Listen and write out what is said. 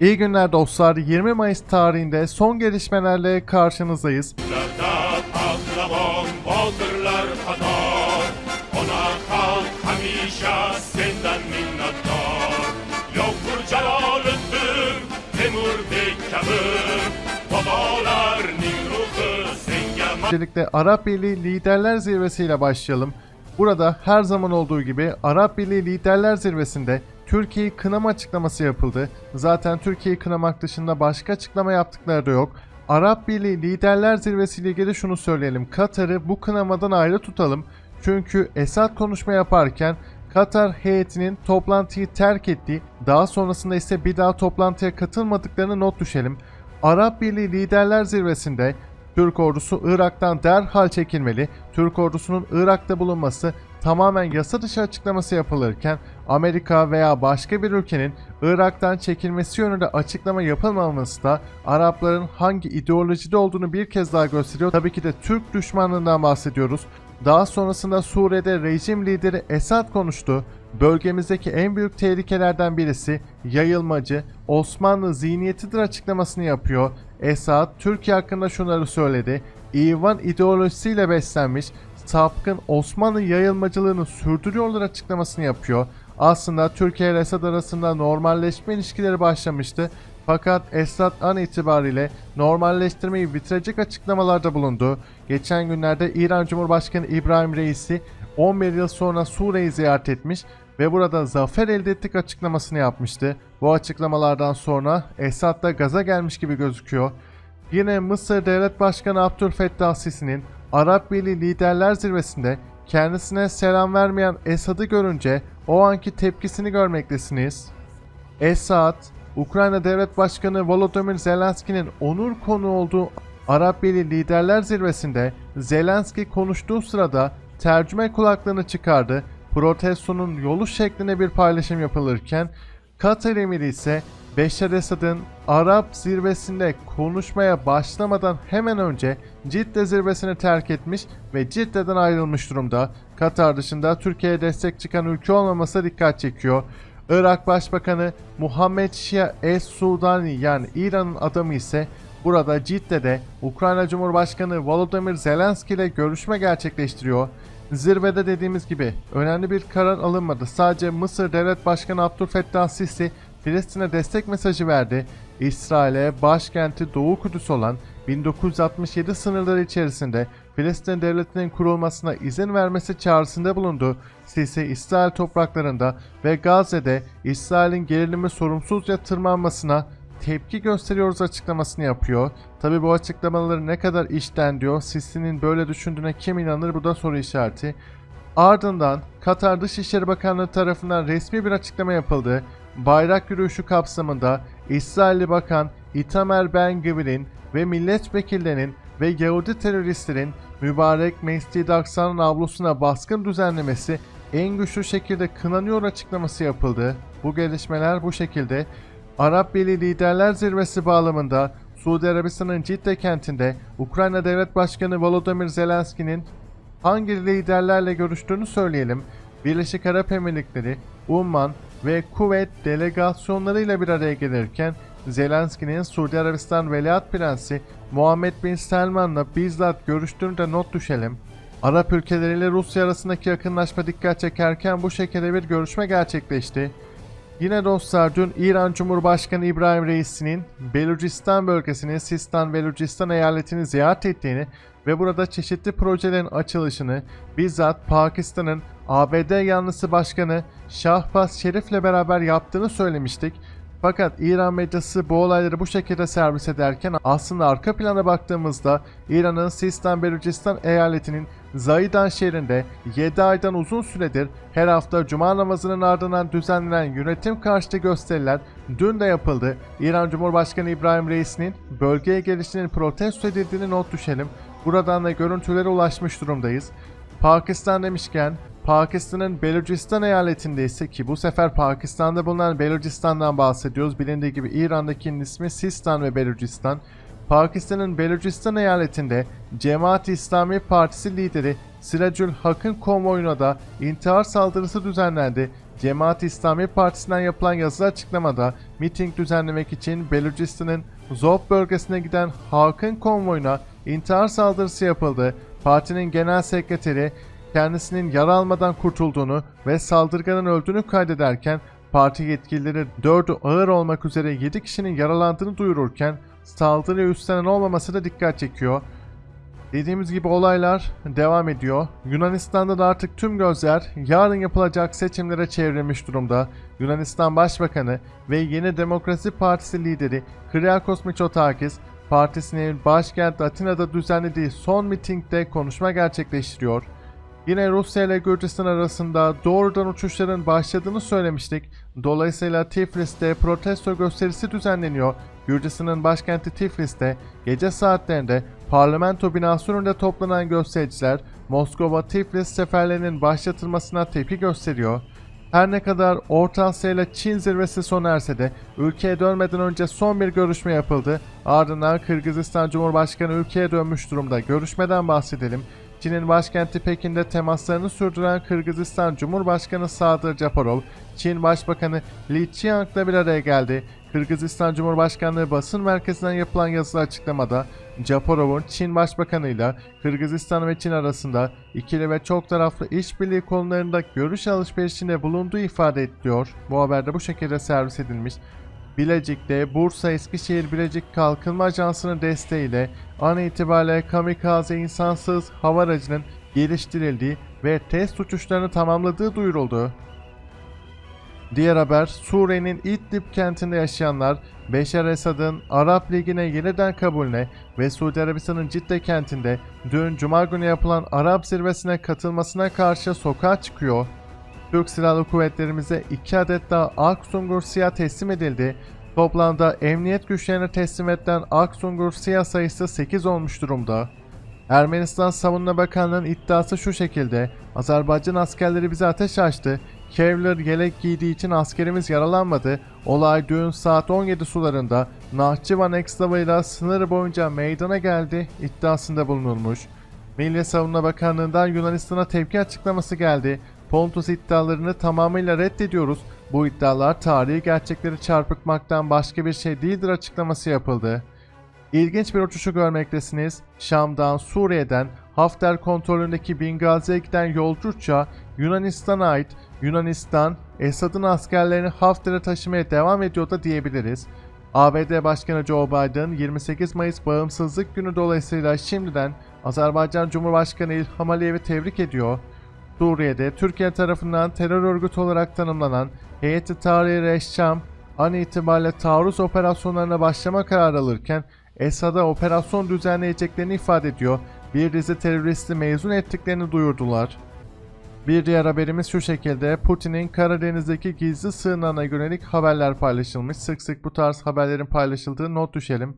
İyi günler dostlar. 20 Mayıs tarihinde son gelişmelerle karşınızdayız. Öncelikle Arap Birliği Liderler Zirvesi ile başlayalım. Burada her zaman olduğu gibi Arap Birliği Liderler Zirvesi'nde Türkiye'yi kınama açıklaması yapıldı. Zaten Türkiye'yi kınamak dışında başka açıklama yaptıkları da yok. Arap Birliği Liderler Zirvesi ile ilgili şunu söyleyelim. Katar'ı bu kınamadan ayrı tutalım. Çünkü Esad konuşma yaparken Katar heyetinin toplantıyı terk ettiği, daha sonrasında ise bir daha toplantıya katılmadıklarını not düşelim. Arap Birliği Liderler Zirvesi'nde Türk ordusu Irak'tan derhal çekilmeli, Türk ordusunun Irak'ta bulunması tamamen yasa dışı açıklaması yapılırken Amerika veya başka bir ülkenin Irak'tan çekilmesi yönünde açıklama yapılmaması da Arapların hangi ideolojide olduğunu bir kez daha gösteriyor. Tabii ki de Türk düşmanlığından bahsediyoruz. Daha sonrasında Suriye'de rejim lideri Esad konuştu. Bölgemizdeki en büyük tehlikelerden birisi yayılmacı Osmanlı zihniyetidir açıklamasını yapıyor. Esad Türkiye hakkında şunları söyledi. İvan ideolojisiyle beslenmiş sapkın Osmanlı yayılmacılığını sürdürüyorlar açıklamasını yapıyor. Aslında Türkiye ile Esad arasında normalleşme ilişkileri başlamıştı. Fakat Esad an itibariyle normalleştirmeyi bitirecek açıklamalarda bulundu. Geçen günlerde İran Cumhurbaşkanı İbrahim Reisi 11 yıl sonra Suriye'yi ziyaret etmiş ve burada zafer elde ettik açıklamasını yapmıştı. Bu açıklamalardan sonra Esad da gaza gelmiş gibi gözüküyor. Yine Mısır Devlet Başkanı Abdülfettah Sisi'nin Arap Birliği Liderler Zirvesi'nde kendisine selam vermeyen Esad'ı görünce o anki tepkisini görmektesiniz. Esad, Ukrayna Devlet Başkanı Volodymyr Zelenski'nin onur konu olduğu Arap Birliği Liderler Zirvesi'nde Zelenski konuştuğu sırada tercüme kulaklığını çıkardı. Protestonun yolu şeklinde bir paylaşım yapılırken Katar emiri ise Beşar Esad'ın Arap zirvesinde konuşmaya başlamadan hemen önce Cidde zirvesini terk etmiş ve Cidde'den ayrılmış durumda. Katar dışında Türkiye'ye destek çıkan ülke olmaması dikkat çekiyor. Irak Başbakanı Muhammed Şia Es-Sudani yani İran'ın adamı ise burada Cidde'de Ukrayna Cumhurbaşkanı Volodymyr Zelenski ile görüşme gerçekleştiriyor. Zirvede dediğimiz gibi önemli bir karar alınmadı. Sadece Mısır Devlet Başkanı Abdülfettah Sisi Filistin'e destek mesajı verdi. İsrail'e başkenti Doğu Kudüs olan 1967 sınırları içerisinde Filistin devletinin kurulmasına izin vermesi çağrısında bulundu. Sisi İsrail topraklarında ve Gazze'de İsrail'in gerilimi sorumsuzca tırmanmasına tepki gösteriyoruz açıklamasını yapıyor. Tabi bu açıklamaları ne kadar işten diyor, Sisi'nin böyle düşündüğüne kim inanır bu da soru işareti. Ardından Katar Dışişleri Bakanlığı tarafından resmi bir açıklama yapıldı. Bayrak yürüyüşü kapsamında İsrailli Bakan Itamar Ben Gvir'in ve milletvekillerinin ve Yahudi teröristlerin mübarek Mescid-i Aksa'nın avlusuna baskın düzenlemesi en güçlü şekilde kınanıyor açıklaması yapıldı. Bu gelişmeler bu şekilde Arap Birliği Liderler Zirvesi bağlamında Suudi Arabistan'ın Cidde kentinde Ukrayna Devlet Başkanı Volodymyr Zelenski'nin hangi liderlerle görüştüğünü söyleyelim. Birleşik Arap Emirlikleri, Umman ve Kuveyt delegasyonlarıyla bir araya gelirken Zelenski'nin Suudi Arabistan Veliaht Prensi Muhammed Bin Selman'la bizzat görüştüğünü de not düşelim. Arap ülkeleriyle Rusya arasındaki yakınlaşma dikkat çekerken bu şekilde bir görüşme gerçekleşti. Yine dostlar dün İran Cumhurbaşkanı İbrahim Reisi'nin Belucistan bölgesinin Sistan Belucistan eyaletini ziyaret ettiğini ve burada çeşitli projelerin açılışını bizzat Pakistan'ın ABD yanlısı başkanı Şahbaz Şerif'le beraber yaptığını söylemiştik. Fakat İran medyası bu olayları bu şekilde servis ederken aslında arka plana baktığımızda İran'ın Sistan Belucistan eyaletinin Zaydan şehrinde 7 aydan uzun süredir her hafta cuma namazının ardından düzenlenen yönetim karşıtı gösteriler dün de yapıldı. İran Cumhurbaşkanı İbrahim Reis'inin bölgeye gelişinin protesto edildiğini not düşelim. Buradan da görüntülere ulaşmış durumdayız. Pakistan demişken Pakistan'ın Belucistan eyaletinde ise ki bu sefer Pakistan'da bulunan Belucistan'dan bahsediyoruz. Bilindiği gibi İran'dakinin ismi Sistan ve Belucistan. Pakistan'ın Belucistan eyaletinde Cemaat-i İslami Partisi lideri Siracül Hak'ın konvoyuna da intihar saldırısı düzenlendi. Cemaat İslami Partisi'nden yapılan yazılı açıklamada miting düzenlemek için Belucistan'ın Zop bölgesine giden halkın konvoyuna intihar saldırısı yapıldı. Partinin genel sekreteri kendisinin yara almadan kurtulduğunu ve saldırganın öldüğünü kaydederken parti yetkilileri 4'ü ağır olmak üzere 7 kişinin yaralandığını duyururken saldırıya üstlenen olmaması da dikkat çekiyor. Dediğimiz gibi olaylar devam ediyor. Yunanistan'da da artık tüm gözler yarın yapılacak seçimlere çevrilmiş durumda. Yunanistan Başbakanı ve Yeni Demokrasi Partisi lideri Kyriakos Mitsotakis partisinin başkent Atina'da düzenlediği son mitingde konuşma gerçekleştiriyor. Yine Rusya ile Gürcistan arasında doğrudan uçuşların başladığını söylemiştik. Dolayısıyla Tiflis'te protesto gösterisi düzenleniyor. Gürcistan'ın başkenti Tiflis'te gece saatlerinde parlamento binası önünde toplanan göstericiler Moskova-Tiflis seferlerinin başlatılmasına tepki gösteriyor. Her ne kadar Orta Asya ile Çin zirvesi sona erse de ülkeye dönmeden önce son bir görüşme yapıldı. Ardından Kırgızistan Cumhurbaşkanı ülkeye dönmüş durumda. Görüşmeden bahsedelim. Çin'in başkenti Pekin'de temaslarını sürdüren Kırgızistan Cumhurbaşkanı Sadır Japarov, Çin Başbakanı Li Qiang'la bir araya geldi. Kırgızistan Cumhurbaşkanlığı basın merkezinden yapılan yazılı açıklamada Japarov'un Çin Başbakanı'yla Kırgızistan ve Çin arasında ikili ve çok taraflı işbirliği konularında görüş alışverişinde bulunduğu ifade ediliyor. Bu haberde bu şekilde servis edilmiş. Bilecik'te Bursa Eskişehir Bilecik Kalkınma Ajansı'nın desteğiyle an itibariyle kamikaze insansız hava aracının geliştirildiği ve test uçuşlarını tamamladığı duyuruldu. Diğer haber Suriye'nin İdlib kentinde yaşayanlar Beşar Esad'ın Arap Ligi'ne yeniden kabulüne ve Suudi Arabistan'ın Cidde kentinde dün Cuma günü yapılan Arap zirvesine katılmasına karşı sokağa çıkıyor. Türk Silahlı Kuvvetlerimize 2 adet daha Aksungur SİHA teslim edildi. Toplamda emniyet güçlerine teslim edilen Aksungur SİHA sayısı 8 olmuş durumda. Ermenistan Savunma Bakanlığı'nın iddiası şu şekilde. Azerbaycan askerleri bize ateş açtı. Kevlar yelek giydiği için askerimiz yaralanmadı. Olay dün saat 17 sularında Nahçıvan ekstavıyla sınır boyunca meydana geldi iddiasında bulunulmuş. Milli Savunma Bakanlığı'ndan Yunanistan'a tepki açıklaması geldi. Pontus iddialarını tamamıyla reddediyoruz. Bu iddialar tarihi gerçekleri çarpıtmaktan başka bir şey değildir açıklaması yapıldı. İlginç bir uçuşu görmektesiniz. Şam'dan, Suriye'den Hafter kontrolündeki Bingazi'ye giden yolcu Yunanistan'a ait. Yunanistan, Esad'ın askerlerini Hafter'e taşımaya devam ediyor da diyebiliriz. ABD Başkanı Joe Biden 28 Mayıs Bağımsızlık Günü dolayısıyla şimdiden Azerbaycan Cumhurbaşkanı İlham Aliyev'i tebrik ediyor. Suriye'de Türkiye tarafından terör örgütü olarak tanımlanan Heyeti Tahrir Eşşam an itibariyle taarruz operasyonlarına başlama kararı alırken Esad'a operasyon düzenleyeceklerini ifade ediyor. Bir dizi teröristi mezun ettiklerini duyurdular. Bir diğer haberimiz şu şekilde. Putin'in Karadeniz'deki gizli sığınağına yönelik haberler paylaşılmış. Sık sık bu tarz haberlerin paylaşıldığı not düşelim.